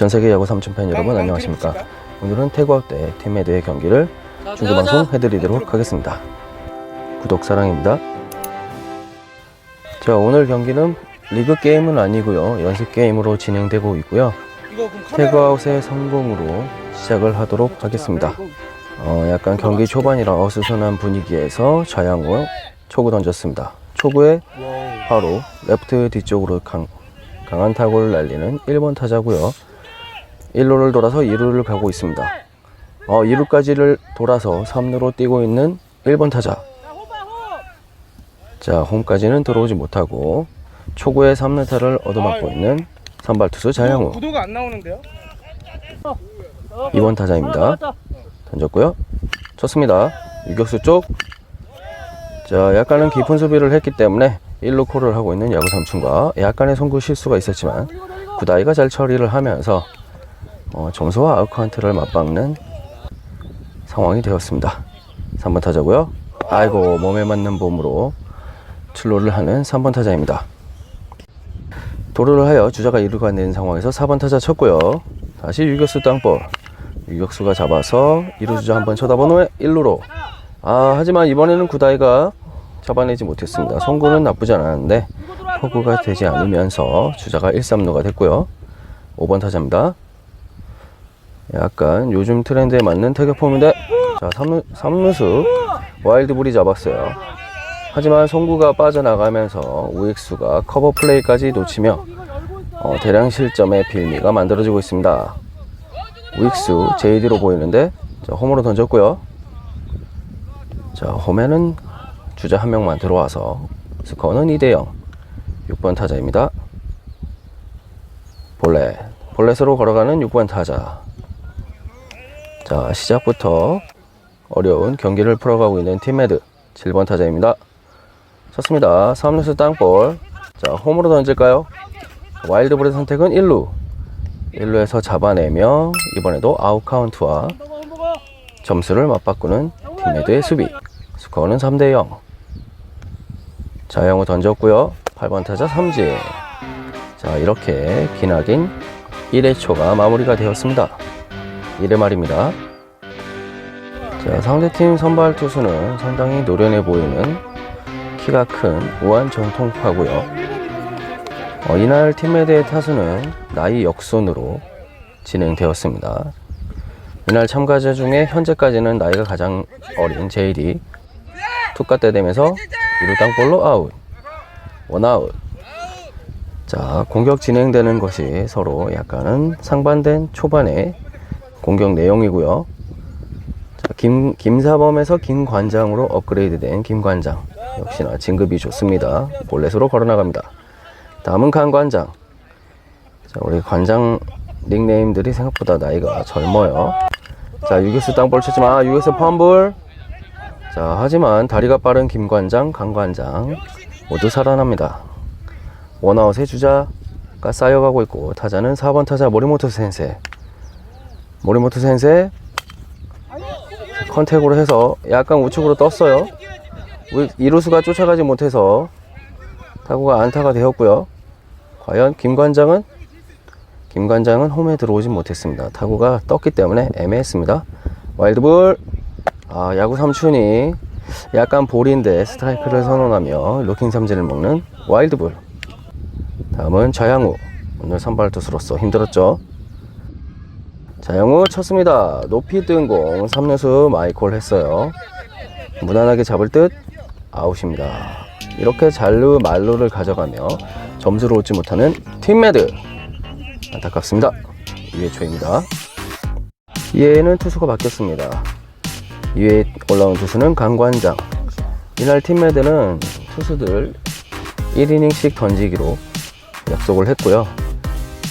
전 세계 야구 삼촌 팬 여러분 안녕하십니까? 오늘은 태국학 대 팀메드의 경기를 중계 방송 해드리도록 하겠습니다. 구독 사랑입니다. 자 오늘 경기는 리그 게임은 아니고요 연습 게임으로 진행되고 있고요. 태그아웃의 성공으로 시작을 하도록 하겠습니다. 어, 약간 경기 초반이라 어수선한 분위기에서 좌양우 초구 던졌습니다. 초구에 바로 레프트 뒤쪽으로 강, 강한 타구를 날리는 1번 타자고요. 1루를 돌아서 2루를 가고 있습니다. 어, 2루까지를 돌아서 3루로 뛰고 있는 1번 타자. 자, 홈까지는 들어오지 못하고 초구의 3루타를 얻어맞고 있는 선발 투수 자양우. 구도가 안 나오는데요? 2번 타자입니다. 던졌고요. 쳤습니다. 유격수 쪽. 자, 약간은 깊은 수비를 했기 때문에 1루 콜을 하고 있는 야구 삼촌과 약간의 송구 실수가 있었지만 구다이가 잘 처리를 하면서 어, 점수와 아웃카운트를 맞박는 상황이 되었습니다. 3번 타자고요. 아이고 몸에 맞는 봄으로 출루를 하는 3번 타자입니다. 도루를 하여 주자가 2루가 낸 상황에서 4번 타자 쳤고요. 다시 유격수 땅볼. 유격수가 잡아서 2루 주자 한번 쳐다본 후에 1루로. 아, 하지만 이번에는 구다이가 잡아내지 못했습니다. 송구는 나쁘지 않았는데 허구가 되지 않으면서 주자가 1, 3루가 됐고요. 5번 타자입니다. 약간 요즘 트렌드에 맞는 타격 폼인데 자, 3루, 3루수 와일드볼이 잡았어요. 하지만 송구가 빠져나가면서 우익수가 커버 플레이까지 놓치며 어, 대량 실점의 빌미가 만들어지고 있습니다. 우익수 JD로 보이는데 자, 홈으로 던졌고요. 자, 홈에는 주자 한 명만 들어와서 스코어는 2대 0. 6번 타자입니다. 볼렛. 볼렛으로 걸어가는 6번 타자. 자, 시작부터 어려운 경기를 풀어가고 있는 팀메드 7번 타자입니다. 쳤습니다. 3루수 땅볼. 자, 홈으로 던질까요? 와일드볼의 선택은 1루. 1루에서 잡아내며 이번에도 아웃 카운트와 점수를 맞바꾸는 팀메드의 수비. 스코어는 3대 0. 자 영우 던졌고요. 8번 타자 삼진. 자, 이렇게 기나긴 1회 초가 마무리가 되었습니다. 1회 말입니다. 자, 상대팀 선발 투수는 상당히 노련해 보이는 키가 큰 우한 정통파고요. 어, 이날 팀메드의 타수는 나이 역순으로 진행되었습니다. 이날 참가자 중에 현재까지는 나이가 가장 어린 JD 투가 때 되면서 2루 땅볼로 아웃 원아웃 자 공격 진행되는 것이 서로 약간은 상반된 초반의 공격 내용이고요. 자, 김, 김사범에서 김관장으로 업그레이드된 김관장. 역시나 진급이 좋습니다. 볼넷으로 걸어나갑니다. 다음은 강관장. 자 우리 관장 닉네임들이 생각보다 나이가 젊어요. 자 유격수 땅볼 쳤지만 아, 유격수 펌블. 자 하지만 다리가 빠른 김관장 강관장 모두 살아납니다. 원아웃의 주자가 쌓여가고 있고 타자는 4번 타자 모리모토 센세 모리모토 센세 컨택으로 해서 약간 우측으로 떴어요. 이루수가 쫓아가지 못해서 타구가 안타가 되었고요. 과연 김관장은? 김관장은 홈에 들어오지 못했습니다. 타구가 떴기 때문에 애매했습니다. 와일드볼! 아 야구 삼촌이 약간 볼인데 스트라이크를 선언하며 로킹 삼진을 먹는 와일드볼. 다음은 자양우. 오늘 선발 투수로서 힘들었죠 자양우 쳤습니다. 높이 뜬 공 3루수 마이콜 했어요. 무난하게 잡을 듯 아웃입니다. 이렇게 잘루 말루를 가져가며 점수를 얻지 못하는 팀메드. 안타깝습니다. 2회 초입니다. 2회에는 투수가 바뀌었습니다. 2회에 올라온 투수는 강관장. 이날 팀메드는 투수들 1이닝씩 던지기로 약속을 했고요.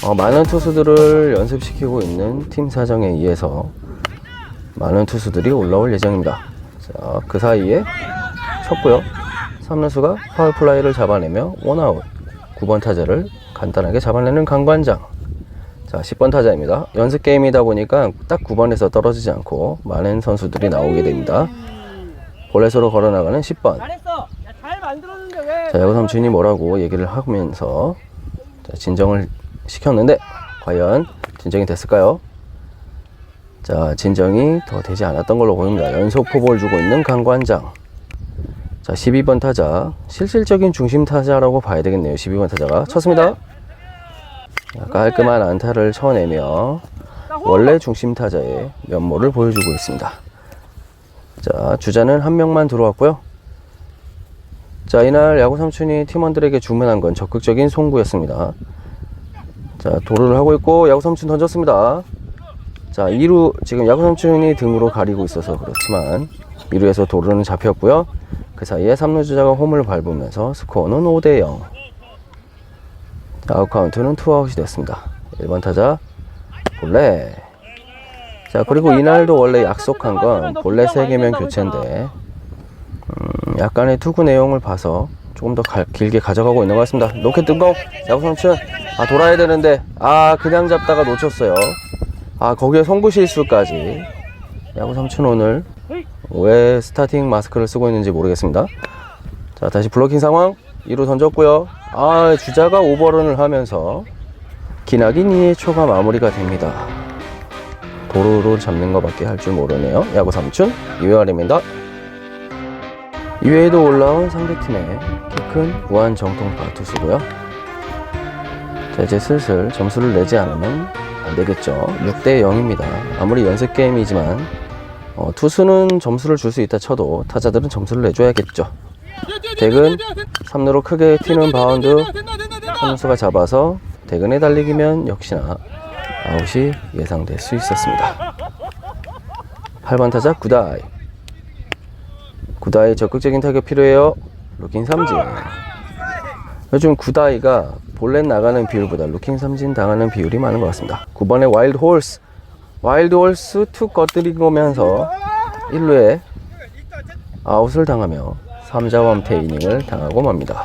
어, 많은 투수들을 연습시키고 있는 팀 사정에 의해서 많은 투수들이 올라올 예정입니다. 자, 그 사이에 쳤고요. 3루수가 파울 플라이를 잡아내며 원아웃. 9번 타자를 간단하게 잡아내는 강관장. 자, 10번 타자입니다. 연습 게임이다 보니까 딱 9번에서 떨어지지 않고 많은 선수들이 나오게 됩니다. 볼넷으로 걸어나가는 10번. 잘했어. 야, 잘 만들었는데 왜? 자, 야구 삼촌이 뭐라고 얘기를 하면서 자, 진정을 시켰는데 과연 진정이 됐을까요? 자, 진정이 더 되지 않았던 걸로 보입니다. 연속 포볼 주고 있는 강관장. 자, 12번 타자. 실질적인 중심 타자라고 봐야 되겠네요. 12번 타자가. 쳤습니다. 자, 깔끔한 안타를 쳐내며 원래 중심 타자의 면모를 보여주고 있습니다. 자, 주자는 한 명만 들어왔고요. 자, 이날 야구 삼촌이 팀원들에게 주문한 건 적극적인 송구였습니다. 자, 도루를 하고 있고 야구 삼촌 던졌습니다. 자, 2루 지금 야구 삼촌이 등으로 가리고 있어서 그렇지만 2루에서 도루는 잡혔고요. 그 사이에 3루 주자가 홈을 밟으면서 스코어는 5대 0. 자, 아웃 카운트는 투아웃이 됐습니다. 1번 타자 볼넷. 자, 그리고 이날도 원래 약속한 건 볼넷 3개면 교체인데 음, 약간의 투구 내용을 봐서 조금 더 갈- 길게 가져가고 있는 것 같습니다. 로켓 뜬거 야구 삼촌 아 돌아야 되는데 아 그냥 잡다가 놓쳤어요. 아 거기에 송구 실수까지 야구 삼촌 오늘 왜 스타팅 마스크를 쓰고 있는지 모르겠습니다. 자 다시 블로킹 상황 2루 던졌고요. 아 주자가 오버런을 하면서 기나긴 2의 초가 마무리가 됩니다. 도루를 잡는 것밖에 할 줄 모르네요. 야구 삼촌 이회아입니다. 이외에도 올라온 상대팀의 키큰 무한 정통파 투수고요. 자, 이제 슬슬 점수를 내지 않으면 안 되겠죠. 6대 0입니다. 아무리 연습 게임이지만 어, 투수는 점수를 줄 수 있다 쳐도 타자들은 점수를 내줘야겠죠. 덱은 3루로 크게 튀는 바운드 선수가 잡아서 대근의 달리기면 역시나 아웃이 예상될 수 있었습니다. 8번 타자 구다이 구다이 적극적인 타격 필요해요. 루킹 삼진. 요즘 구다이가 볼넷 나가는 비율보다 루킹 삼진 당하는 비율이 많은 것 같습니다. 9번의 와일드 홀스. 와일드 홀스 툭 꺼뜨리면서 1루에 아웃을 당하며 3자원태 이닝을 당하고 맙니다.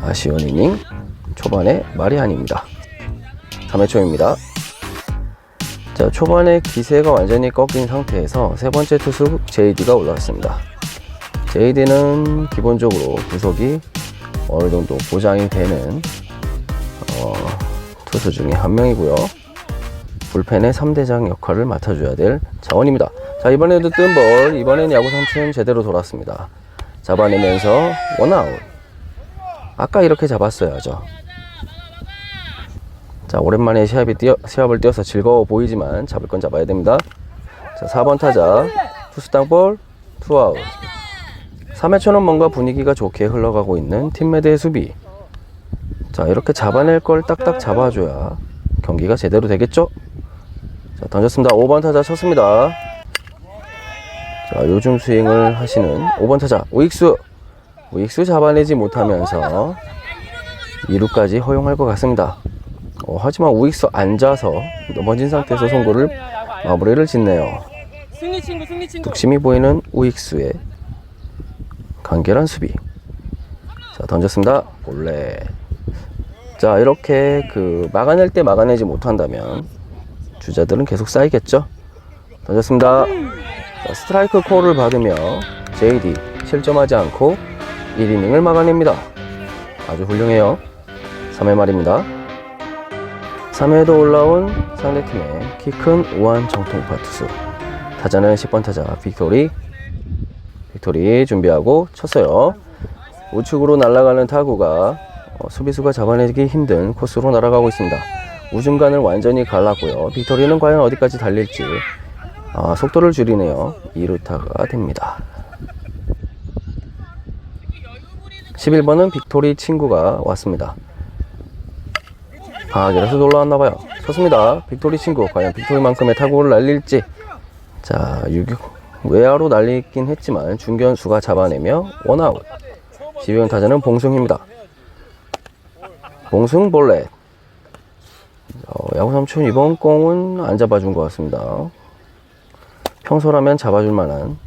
아쉬운 이닝 초반에 말이 아닙니다. 3회 초입니다. 자, 초반에 기세가 완전히 꺾인 상태에서 세 번째 투수 JD가 올라왔습니다. JD는 기본적으로 구속이 어느 정도 보장이 되는 어, 투수 중에 한 명이고요. 불펜의 3대장 역할을 맡아줘야 될 자원입니다. 자, 이번에도 뜬 볼, 이번엔 야구 삼촌 제대로 돌았습니다. 잡아내면서 원아웃. 아까 이렇게 잡았어야죠. 자, 오랜만에 시합이 뛰어, 시합을 뛰어서 즐거워 보이지만 잡을 건 잡아야 됩니다. 자, 4번 타자. 투수 땅볼, 투아웃. 3회 초는 뭔가 분위기가 좋게 흘러가고 있는 팀메드의 수비. 자, 이렇게 잡아낼 걸 딱딱 잡아줘야 경기가 제대로 되겠죠? 자, 던졌습니다. 5번 타자 쳤습니다. 자, 요즘 스윙을 하시는 5번 타자, 우익수. 우익수 잡아내지 못하면서 2루까지 허용할 것 같습니다. 어, 하지만 우익수 앉아서 넘어진 상태에서 송구를 마무리를 짓네요. 승리 친구 승리 친구. 뚝심이 보이는 우익수의 간결한 수비. 자, 던졌습니다. 볼래. 자, 이렇게 그 막아낼 때 막아내지 못한다면 주자들은 계속 쌓이겠죠? 던졌습니다. 자, 스트라이크 콜을 받으며 JD 실점하지 않고 1이닝을 막아냅니다. 아주 훌륭해요. 3회 말입니다. 3회도 올라온 상대팀의 키 큰 우한 정통파 투수. 타자는 10번 타자 빅토리. 빅토리 준비하고 쳤어요. 우측으로 날아가는 타구가 어, 수비수가 잡아내기 힘든 코스로 날아가고 있습니다. 우중간을 완전히 갈랐고요. 빅토리는 과연 어디까지 달릴지 아, 속도를 줄이네요. 2루타가 됩니다. 11번은 빅토리 친구가 왔습니다. 아, 그래서 놀러 왔나봐요. 쳤습니다. 빅토리 친구. 과연 빅토리만큼의 타구를 날릴지. 자, 유격, 외야로 날리긴 했지만 중견수가 잡아내며 원아웃. 12번 타자는 봉승입니다. 봉승 볼넷. 어, 야구 삼촌 이번 공은 안 잡아준 것 같습니다. 평소라면 잡아줄 만한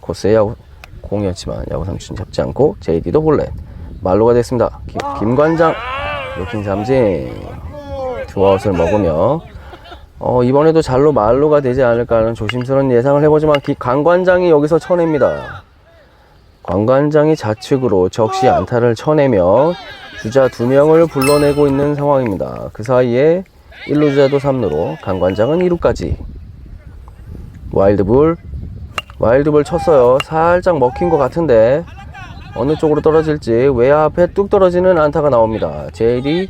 코스의 야구 공이었지만 야구 삼촌 잡지 않고 JD도 볼넷. 말로가 됐습니다. 김, 김관장 로킹 삼진 투아웃을 먹으며 어, 이번에도 잘로 말로가 되지 않을까 하는 조심스러운 예상을 해보지만 기, 강관장이 여기서 쳐냅니다. 관관장이 좌측으로 적시 안타를 쳐내며 주자 두 명을 불러내고 있는 상황입니다. 그 사이에 1루 주자도 3루로 강관장은 2루까지 와일드볼 와일드볼 쳤어요. 살짝 먹힌 것 같은데 어느 쪽으로 떨어질지 외야 앞에 뚝 떨어지는 안타가 나옵니다. 제일이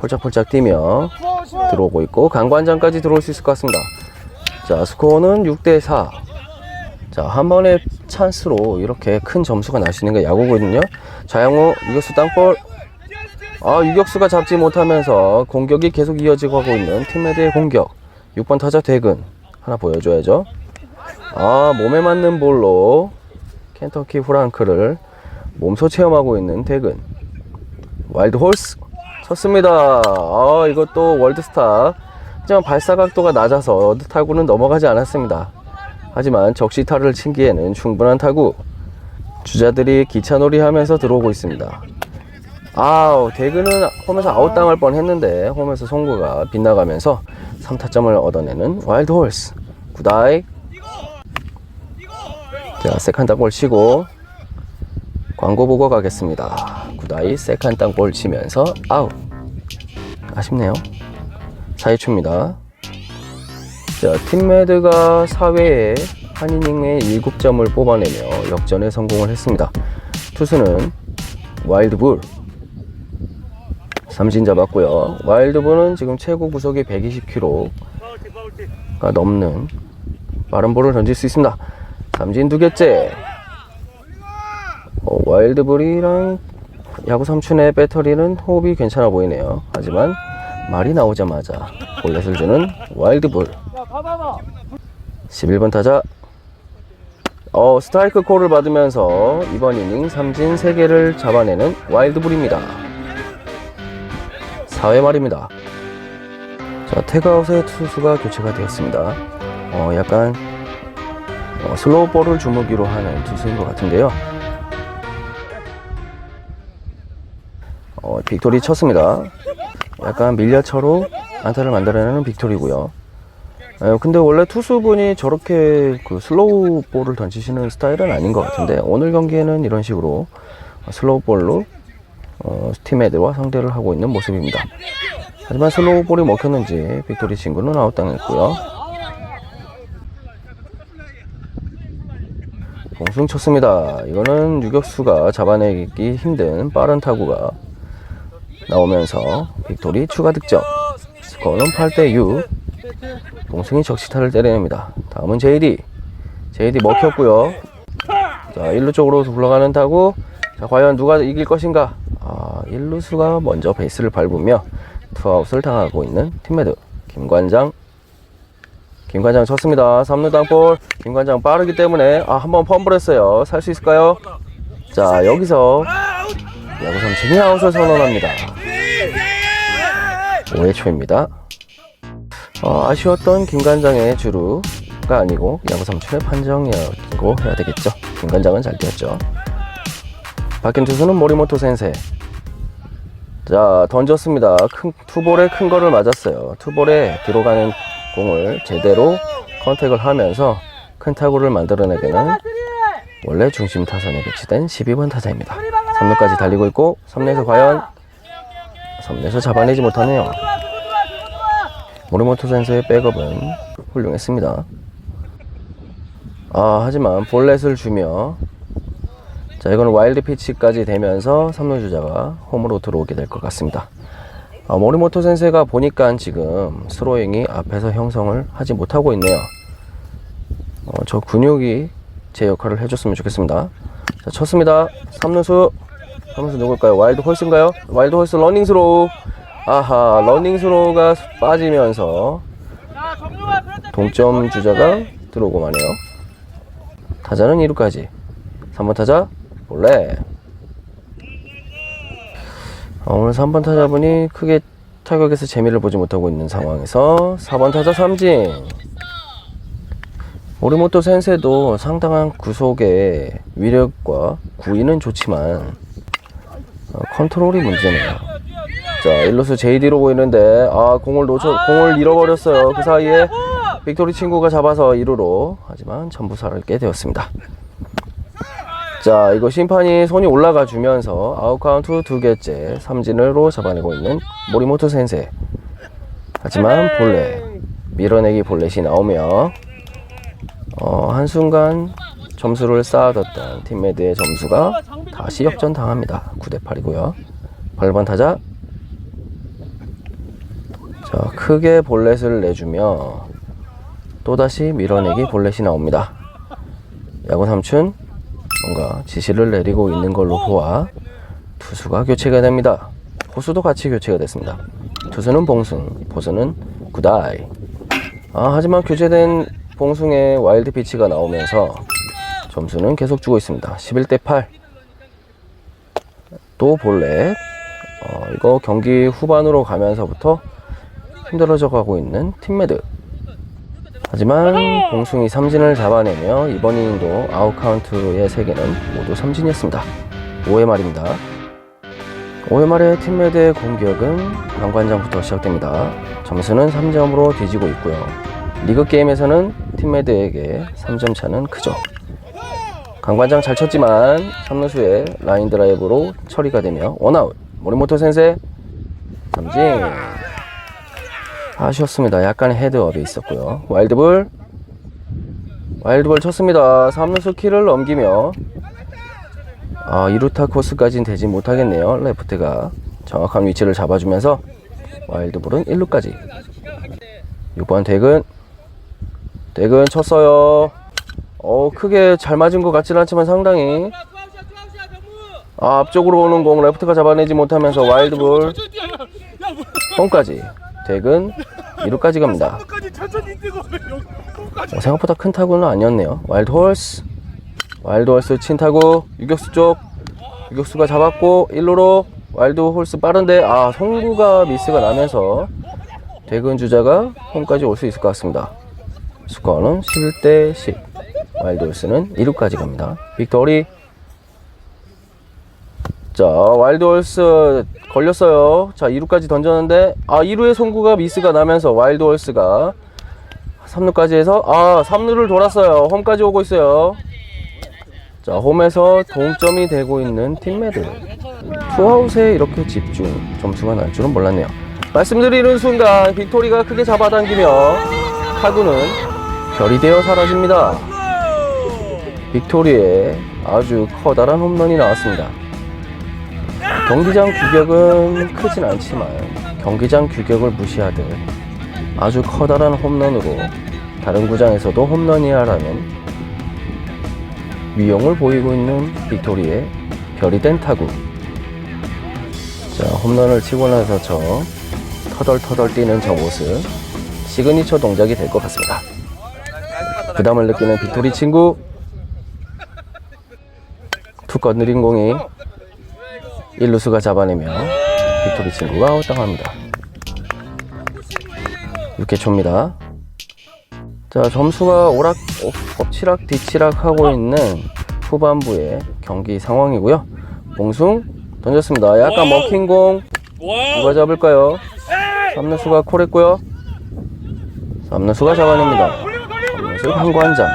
폴짝폴짝 뛰며 들어오고 있고 강관장까지 들어올 수 있을 것 같습니다. 자 스코어는 6대 4. 자한 번의 찬스로 이렇게 큰 점수가 날 수 있는 게 야구거든요. 자영우 유격수 땅볼. 아 유격수가 잡지 못하면서 공격이 계속 이어지고 하고 있는 팀메드의 공격. 6번 타자 대근 하나 보여줘야죠. 아 몸에 맞는 볼로 켄터키 프랑크를 몸소 체험하고 있는 대근. 와일드 홀스 쳤습니다. 아 이것도 월드스타. 하지만 발사 각도가 낮아서 타구는 넘어가지 않았습니다. 하지만 적시 타를 치기에는 충분한 타구. 주자들이 기차놀이 하면서 들어오고 있습니다. 아우, 대근은 홈에서 아웃당할 뻔 했는데, 홈에서 송구가 빗나가면서 3타점을 얻어내는 와일드 홀스. 구다이. 자, 세컨 땅볼 치고, 광고 보고 가겠습니다. 구다이 세컨 땅볼 치면서 아웃. 아쉽네요. 4회초입니다. 자, 팀메드가 4회에 한 이닝에 7점을 뽑아내며 역전에 성공을 했습니다. 투수는 와일드불 삼진 잡았고요. 와일드불은 지금 최고 구속이 120km가 넘는 빠른 볼을 던질 수 있습니다. 삼진 두 개째. 어, 와일드불이랑 야구 삼촌의 배터리는 호흡이 괜찮아 보이네요. 하지만 말이 나오자마자 볼넷을 주는 와일드불. 11번 타자. 어, 스트라이크 콜을 받으면서 이번 이닝 삼진 3개를 잡아내는 와일드불입니다. 4회 말입니다. 자, 태그아웃의 투수가 교체가 되었습니다. 어, 약간 어, 슬로우 볼을 주무기로 하는 투수인 것 같은데요. 어, 빅토리 쳤습니다. 약간 밀려쳐로 안타를 만들어내는 빅토리고요. 에, 근데 원래 투수분이 저렇게 그 슬로우 볼을 던지시는 스타일은 아닌 것 같은데 오늘 경기에는 이런 식으로 슬로우 볼로 어, 팀애들과 상대를 하고 있는 모습입니다. 하지만 슬로우 볼이 먹혔는지 빅토리 친구는 아웃당했고요. 공승 쳤습니다. 이거는 유격수가 잡아내기 힘든 빠른 타구가 나오면서 빅토리 추가 득점. 스코어는 8대 6. 동승이 적시타를 때려냅니다. 다음은 JD. JD 먹혔고요. 자, 1루 쪽으로 굴러가는 타구. 자, 과연 누가 이길 것인가? 아, 1루수가 먼저 베이스를 밟으며 투아웃을 당하고 있는 팀메드. 김관장. 김관장 쳤습니다. 3루 땅볼. 김관장 빠르기 때문에 아, 한번 펌블했어요. 살 수 있을까요? 자, 여기서 야구 삼촌이 아웃을 선언합니다. 5회 초입니다. 어, 아쉬웠던 김관장의 주루가 아니고 야구 삼촌의 판정이라고 해야 되겠죠. 김관장은 잘 뛰었죠. 박힌 투수는 모리모토 센세. 자 던졌습니다. 큰 투볼에 큰 거를 맞았어요. 투볼에 들어가는 공을 제대로 컨택을 하면서 큰 타구를 만들어내게는 원래 중심 타선에 배치된 12번 타자입니다. 3루까지 달리고 있고 3루에서 과연 3루에서 잡아내지 못하네요. 모리모토 선수의 백업은 훌륭했습니다. 아, 하지만 볼넷을 주며 자, 이거는 와일드 피치까지 되면서 3루 주자가 홈으로 들어오게 될 것 같습니다. 아, 모리모토 센세가 보니까 지금 스로잉이 앞에서 형성을 하지 못하고 있네요. 어, 저 근육이 제 역할을 해줬으면 좋겠습니다. 자, 쳤습니다. 3루수. 3루수 누굴까요? 와일드 홀스인가요? 와일드 홀스 러닝 스로우. 아하, 러닝 스로우가 빠지면서 동점 주자가 들어오고 마네요. 타자는 2루까지. 3번 타자, 볼래. 어, 오늘 3번 타자분이 크게 타격에서 재미를 보지 못하고 있는 상황에서 4번 타자 삼진. 오리모토 센세도 상당한 구속의 위력과 구위는 좋지만 어, 컨트롤이 문제네요. 자, 1루수 JD로 보이는데 아, 공을 놓쳐 공을 잃어버렸어요. 그 사이에 빅토리 친구가 잡아서 2루로 하지만 전부사를 깨 되었습니다. 자, 이거 심판이 손이 올라가 주면서 아웃 카운트 두 개째 삼진으로 잡아내고 있는 모리모토 센세. 하지만 볼넷, 밀어내기 볼넷이 나오며 어, 한순간 점수를 쌓아뒀던 팀메드의 점수가 다시 역전 당합니다. 9대 8이고요. 8번 타자. 자, 크게 볼넷을 내주며 또다시 밀어내기 볼넷이 나옵니다. 야구 삼촌 뭔가 지시를 내리고 있는 걸로 보아 투수가 교체가 됩니다. 포수도 같이 교체가 됐습니다. 투수는 봉승, 포수는 구다이. 아, 하지만 교체된 봉승의 와일드 피치가 나오면서 점수는 계속 주고 있습니다. 11대 8. 또 볼넷. 어, 이거 경기 후반으로 가면서부터 힘들어져 가고 있는 팀메드. 하지만 봉숭이 삼진을 잡아내며 이번 이닝도 아웃카운트의 3개는 모두 삼진이었습니다. 5회 말입니다. 5회 말의 팀메드의 공격은 강관장부터 시작됩니다. 점수는 3점으로 뒤지고 있고요. 리그 게임에서는 팀메드에게 3점 차는 크죠. 강관장 잘 쳤지만 3루수의 라인 드라이브로 처리가 되며 원아웃. 모리모토 센세 삼진. 아쉬웠습니다. 약간의 헤드업이 있었고요. 와일드볼. 와일드볼 쳤습니다. 3루수 키를 넘기며 아, 2루타 코스까지는 되지 못하겠네요. 레프트가 정확한 위치를 잡아주면서 와일드볼은 1루까지. 6번 대근. 대근 쳤어요. 어, 크게 잘 맞은 것 같지는 않지만 상당히 아, 앞쪽으로 오는 공 레프트가 잡아내지 못하면서 와일드볼 홈까지. 대근 2루까지 갑니다. 어, 생각보다 큰 타구는 아니었네요. 와일드 홀스. 와일드 홀스 친 타구. 유격수 쪽. 유격수가 잡았고 1루로 와일드 홀스 빠른데 아 송구가 미스가 나면서 대근 주자가 홈까지 올 수 있을 것 같습니다. 스코어는 11대 10. 와일드 홀스는 2루까지 갑니다. 빅토리. 자, 와일드 홀스 걸렸어요. 자, 2루까지 던졌는데 아 2루의 송구가 미스가 나면서 와일드 홀스가 3루까지 해서 아 3루를 돌았어요 홈까지 오고 있어요 자 홈에서 동점이 되고 있는 팀메드 투아웃에 이렇게 집중 점수가 날 줄은 몰랐네요 말씀드리는 순간 빅토리가 크게 잡아당기며 타구는 별이 되어 사라집니다 빅토리의 아주 커다란 홈런이 나왔습니다 경기장 규격은 크진 않지만 경기장 규격을 무시하듯 아주 커다란 홈런으로 다른 구장에서도 홈런이야라는 위용을 보이고 있는 빅토리의 별이 된 타구. 자, 홈런을 치고 나서 저 터덜터덜 뛰는 저 모습 시그니처 동작이 될 것 같습니다. 부담을 느끼는 빅토리 친구. 투컷 느린 공이 1루수가 잡아내며 빅토리 친구가 아웃당합니다. 6회 초입니다. 자, 점수가 오락, 엎- 엎치락 뒤치락 하고 있는 후반부의 경기 상황이고요. 봉숭 던졌습니다. 약간 먹힌 공 누가 잡을까요? 3루수가 콜했고요. 3루수가 잡아냅니다. 3루수 한관장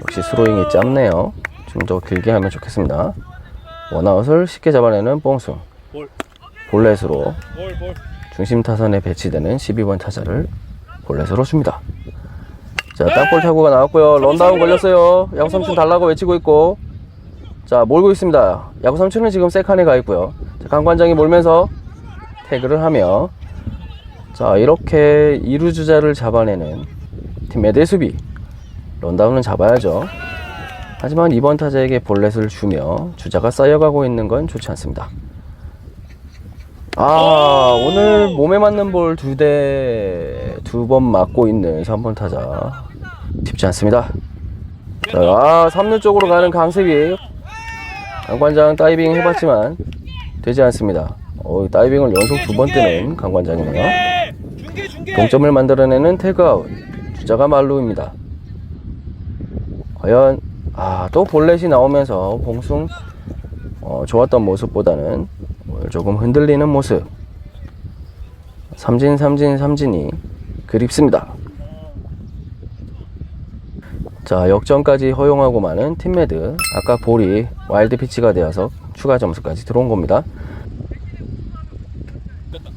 역시 스로잉이 짧네요. 좀 더 길게 하면 좋겠습니다. 원아웃을 쉽게 잡아내는 봉숭 볼. 볼넷으로 볼 볼 중심 타선에 배치되는 12번 타자를 볼넷으로 줍니다. 자, 땅볼 타구가 나왔고요. 런다운 걸렸어요. 야구 삼촌 달라고 외치고 있고. 자, 몰고 있습니다. 야구 삼촌은 지금 세칸에 가 있고요. 자, 강관장이 몰면서 태그를 하며 자, 이렇게 이루 주자를 잡아내는 팀의 대수비. 런다운은 잡아야죠. 하지만 이번 타자에게 볼넷을 주며 주자가 쌓여가고 있는 건 좋지 않습니다. 아, 오늘 몸에 맞는 볼 두 대, 두 번 맞고 있는 3번 타자. 쉽지 않습니다. 자, 아, 3루 쪽으로 가는 강습이. 강관장 다이빙 해봤지만 되지 않습니다. 어, 다이빙을 연속 두 번 뜨는 강관장이네요. 동점을 만들어내는 태그아웃. 주자가 말루입니다. 과연, 아, 또 볼넷이 나오면서 봉숭, 어, 좋았던 모습보다는 조금 흔들리는 모습. 삼진, 삼진, 삼진이 그립습니다. 자, 역전까지 허용하고 마는 팀매드. 아까 볼이 와일드 피치가 되어서 추가 점수까지 들어온 겁니다.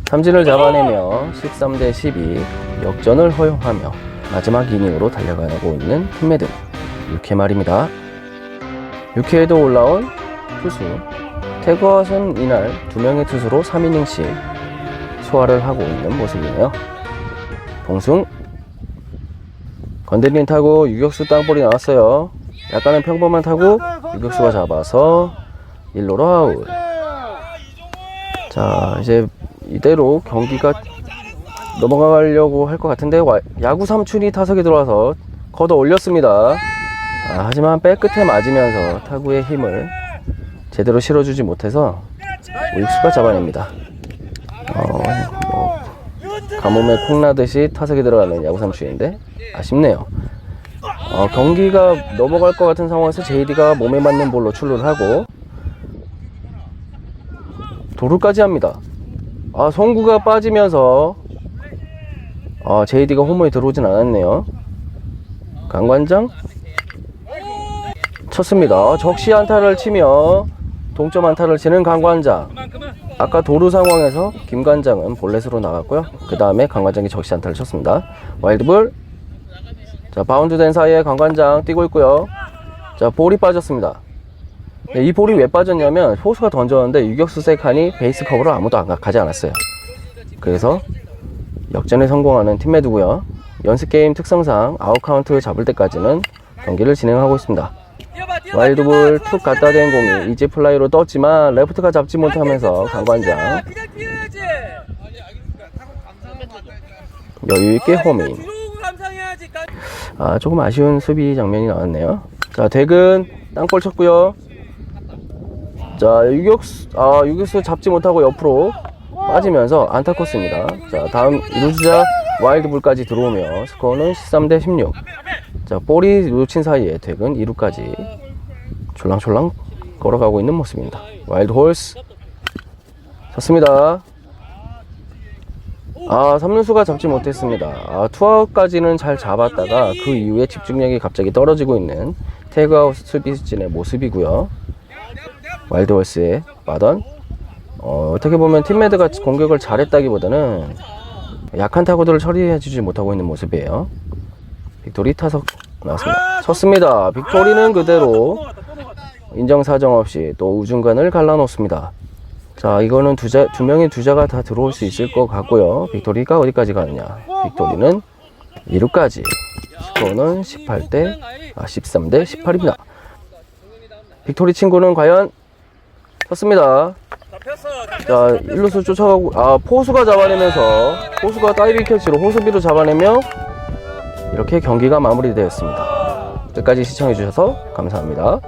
삼진을 잡아내며 13대 12 역전을 허용하며 마지막 이닝으로 달려가고 있는 팀매드. 6회 말입니다. 6회에도 올라온 투수. 태그아웃은 이날 두 명의 투수로 3이닝씩 소화를 하고 있는 모습이네요. 봉숭 건드린 타고 유격수 땅볼이 나왔어요. 약간은 평범한 타고 유격수가 잡아서 1루로 아웃. 자 이제 이대로 경기가 넘어가려고 할 것 같은데 와- 야구 삼촌이 타석에 들어와서 걷어 올렸습니다. 아, 하지만 백 끝에 맞으면서 타구의 힘을 제대로 실어주지 못해서 우익수가 잡아냅니다. 어, 뭐 가뭄에 콩나듯이 타석에 들어가는 야구 삼촌인데 아쉽네요. 어, 경기가 넘어갈 것 같은 상황에서 JD가 몸에 맞는 볼로 출루를 하고 도루까지 합니다. 아, 송구가 빠지면서 아, JD가 홈에 들어오진 않았네요. 강관장 쳤습니다. 적시 안타를 치며 동점 안타를 치는 강관장. 아까 도루 상황에서 김관장은 볼넷으로 나갔고요. 그 다음에 강관장이 적시 안타를 쳤습니다. 와일드볼. 자, 바운드 된 사이에 강관장 뛰고 있고요. 자, 볼이 빠졌습니다. 네, 이 볼이 왜 빠졌냐면 포수가 던졌는데 유격수 세칸이 베이스 커버를 아무도 안 가- 가지 않았어요. 그래서 역전에 성공하는 팀매드고요. 연습 게임 특성상 아웃 카운트 잡을 때까지는 경기를 진행하고 있습니다. 와일드볼 툭 갖다 댄 공이 이지 플라이로 떴지만 레프트가 잡지 못하면서 강관장 그냥 뛰어야지 여유 있게 호밍. 아 조금 아쉬운 수비 장면이 나왔네요. 자 대근 땅볼 쳤고요. 자 유격수 아 유격수 잡지 못하고 옆으로 빠지면서 안타 코스입니다. 자 다음 이루주자 와일드볼까지 들어오며 스코어는 13 대 16. 자 볼이 놓친 사이에 대근 2루까지 졸랑졸랑 걸어가고 있는 모습입니다. 와일드 홀스 쳤습니다. 아, 3루수가 잡지 못했습니다. 아, 투아웃까지는 잘 잡았다가 그 이후에 집중력이 갑자기 떨어지고 있는 태그아웃 수비진의 모습이고요. 와일드월스의 마던. 어, 어떻게 보면 팀매드가 공격을 잘했다기보다는 약한 타구들을 처리해주지 못하고 있는 모습이에요. 빅토리 타석 나왔습니다. 쳤습니다. 빅토리는 그대로 인정사정 없이 또 우중간을 갈라놓습니다. 자, 이거는 두, 자, 두 명의 두자가 다 들어올 수 있을 것 같고요. 빅토리가 어디까지 가느냐. 빅토리는 2루까지. 스코어는 18대, 아, 13대 18입니다. 빅토리 친구는 과연 쳤습니다. 자, 1루수 쫓아가고, 아, 포수가 잡아내면서, 포수가 다이빙 캐치로 호수비로 잡아내며, 이렇게 경기가 마무리되었습니다. 끝까지 시청해주셔서 감사합니다.